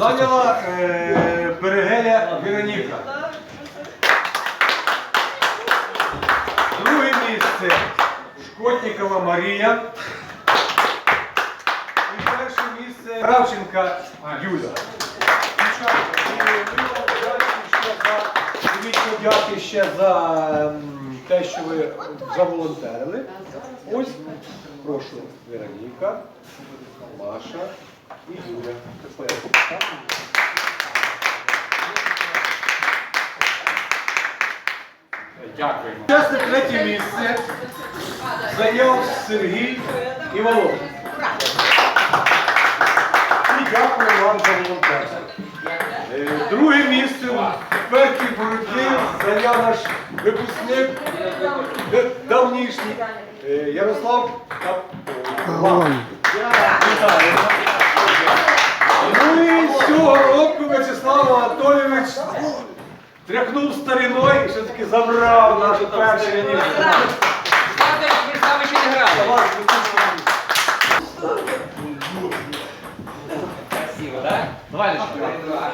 Зайняла е, Берегеля Вероніка. Друге місце Шкотнікова Марія. І перше місце Кравченка Юля. Вам вдячні ще за- те, що ви заволонтерили. Ось, прошу, Вероніка, Маша і Юля. Дякуємо. Чесне третє місце зайняв Сергій Іванов. І дякую вам за волонтерство. Е, Друге місце в першій боротьбі зайняв наш випускник е, давнішній е, Ярослав Капон. Вітаю. Тряхнув стариною і все-таки забрав наше перше місце. Красиво? Давай, Лешко.